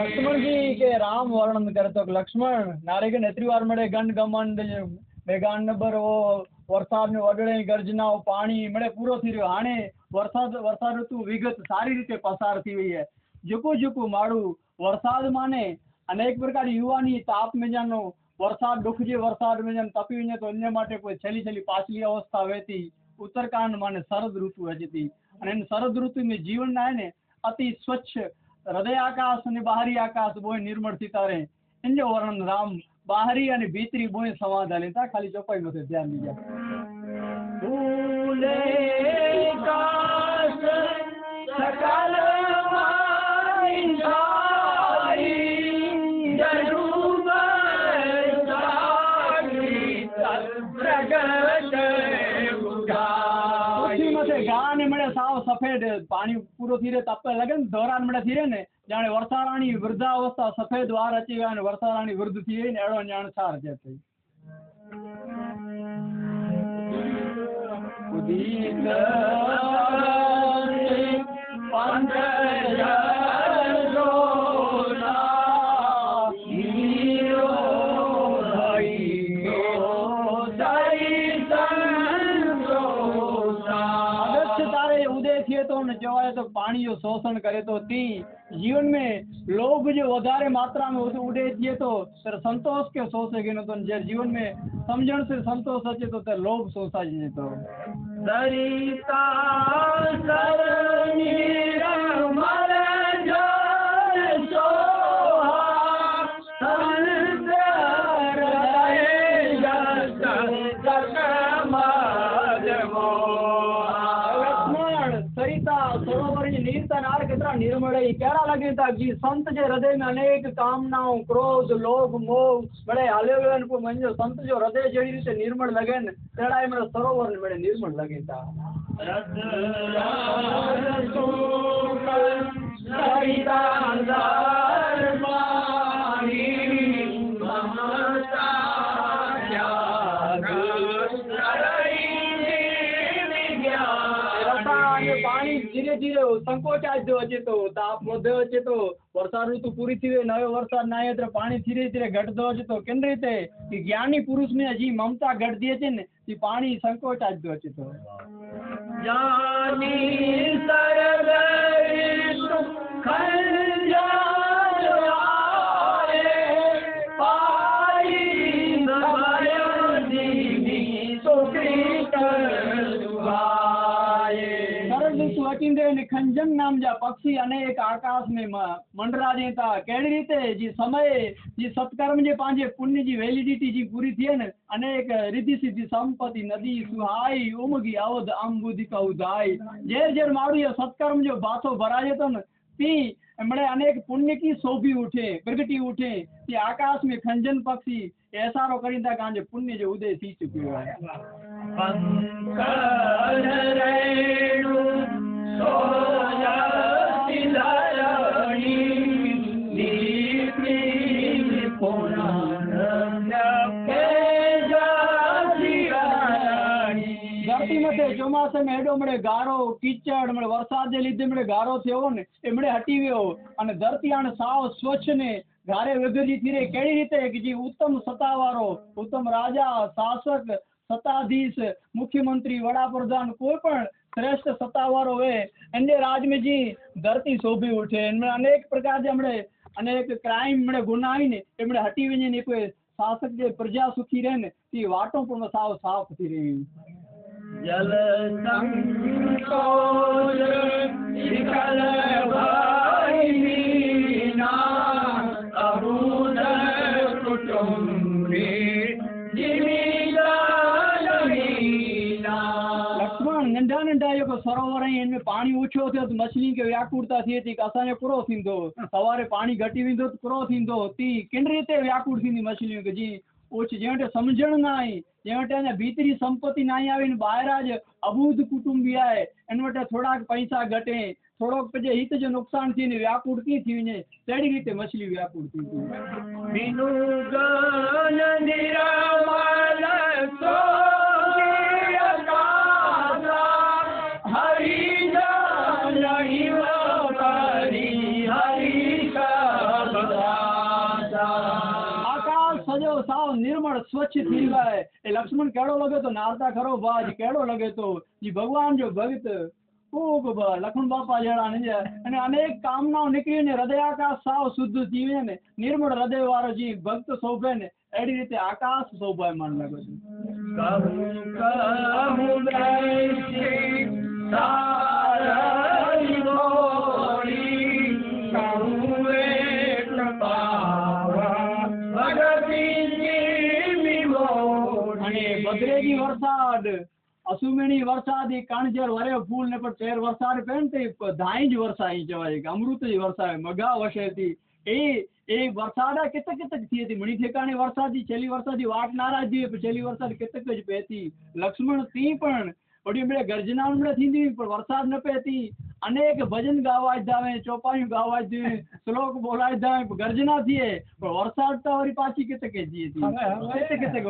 લક્ષ્મણ જી કે રામ વર્ણન કરતો કે લક્ષ્મણ નારે કે નેત્રીવાર મળે ગંડ ગમંડ મેઘાન નંબર ઓ વરસાદ ને વડળે ગર્જનાઓ પાણી મળે પૂરો થઈ રહ્યો હાણે વરસાદ વરસાદ ઋતુ વિગત સારી રીતે પસાર થઈ રહી છે जुपू जुपू माड़ू वरसाद माने अनेक प्रकार युवानी ताप में जानो वरसाद दुख जी वरसाद में जन तपी वे तो अन्य कोई छली छली पाछली अवस्था वे उत्तरकांड माने शरद ऋतु है शरद ऋतु में जीवन ना अति स्वच्छ हृदय आकाश ने बाहरी आकाश बोए निर्मल सितारे इन जो वर्णन राम बाहरी अने भीतरी बोए समाधान खाली चौपाई में ध्यान दीजिए સફેદ પાણી પૂરો થી રે તપે લગે ને ધોરાન મળે થી રે ને જાણે વર્ષારાણી વૃદ્ધાવસ્થા સફેદ વાર અચી ગયા અને વર્ષારાણી વૃદ્ધ થી ગઈ ને એડો જાણ સાર છે થઈ ઉદિત जो है तो पानी जो शोषण करे तो ती जीवन में लोभ जो वधारे मात्रा में उड़े थिए तो पर संतोष के सोचे तो जे जीवन में समझण से संतोष अचे तो त लोभ सोसाइजे सरनी गीता सरोवरी नीत नार केतिरा निर्मलई कहिड़ा लॻनि था जी संत जे हृदय में अनेक कामनाऊं क्रोध लोभ मोह बड़े हलियो वियो आहिनि मुंहिंजो संत जो हृदय जहिड़ी रीते निर्मल लॻनि तहिड़ा ई महिल सरोवर मिड़े निर्मल लॻनि था ધીરે ધીરે સંકોચાય જો અચે તો તાપ વધ્યો અચે તો વરસાદ ઋતુ પૂરી થઈ ગઈ નવો વરસાદ ના આવે એટલે પાણી ધીરે ધીરે ઘટતો અચે તો કેમ રીતે કે જ્ઞાની પુરુષ ને હજી મમતા ઘટતી છે ને એ પાણી સંકોચાય જો અચે તો જાની સરગરી ખંજન નામ જા પક્ષી અનેક આકાશ में म- મંડરાજે તા કેડી રીતે જે સમય જે સત્કર્મ જે પાંજે પુણ્ય जी વેલિડિટી जी પૂરી થયે ને અનેક રિદ્ધિ સિદ્ધિ સંપત્તિ નદી સુહાઈ ઉમગી અવધ અંબુદિકા ઉદાઈ જેર જેર મારું ये સત્કર્મ जो बाथो भराजे तो न ती हमने अनेक पुण्य की शोभी उठे प्रगति उठे कि आकाश में खंजन पक्षी ऐसारो करींदा कांजे पुण्य जो उदय थी चुक्यो है ધરતી મથે ચોમાસે એડો મળે ગારો, કીચડ મળે વરસાદને લીધે મળે ગારો થયો ને, એમણે હટી ગયો. અને ધરતી આને સાવ સ્વચ્છ ને ગારે વગરી થી રે કેવી રીતે કે જે ઉત્તમ સત્તાવાળો, ઉત્તમ રાજા, શાસક, સત્તાધીશ, મુખ્યમંત્રી, વડાપ્રધાન કોઈ પણ श्रेष्ठ सत्तावर हो राज में जी धरती शोभी उठे अनेक प्रकार जमने अनेक क्राइम मने गुना ही हटी वे ने शासक जे प्रजा सुखी रहे वाटों पर साफ़ साफ़ थी रही जल संकोच निकल जिमी सरोवर आहिनि पानी में पाणी ऊचो थियो त मछलियुनि खे थी थिए थी असांजो पूरो थींदो। सवारे पानी घटी वेंदो तो पूरो थींदो, ती किनरे ते व्याकुल थींदी मछलियूं की जीअं कुझु जंहिं वटि सम्झण न आहे जंहिं भीतरी संपत्ति न आई आहे ॿाहिरां अॼु अबूद कुटुंबी आहे हिन थोड़ा थोरा पैसा घटे थोड़ा थोरो हित जो नुकसान थी? वञे व्याकुर थी थी मछली थी સ્વચ્છ થઈ ગયે એ લક્ષ્મણ કેળો લગે તો નારતા ખરો બાજ કેળો લગે તો જી ભગવાન જો ભગત ખૂબ બ- લક્ષ્મણ બાપા જેડા ને જે અને અનેક કામનાઓ નીકળીને હૃદયાકાશ સાવ શુદ્ધ જીવે ને નિર્મળ હૃદય વાળો જી ભક્ત શોભે ને એડી રીતે આકાશ શોભાયમાન લાગે છે કહું કહું વરસાદ અસુમેણી વરસાદ ઈ કાણજર વરે ફૂલ ને પણ તેર વરસાદ પેન તે ધાઈ જ વરસાઈ કહેવાય કે અમૃત જ વરસાય મગા વસેતી એ એ વરસાદ કેટલક કેટલક થી હતી મણી ઠેકાણે વરસાદી છેલ્લી વરસાદી વાટ નારાજી પણ છેલ્લી વરસાદ કેટલક જ પહેતી લક્ષ્મણ તી પણ વળી મળે ગર્જના મળે થીંદી પણ વરસાદ ન પહેતી અનેક ભજન ગાવા જ ધાવે ચોપાયું ગાવા જ દે શ્લોક બોલાય જ ધાવે પણ ગર્જના થઈએ પણ વરસાદ તો વળી પાછી કેટલકે જ હતી કેટલે કેટલે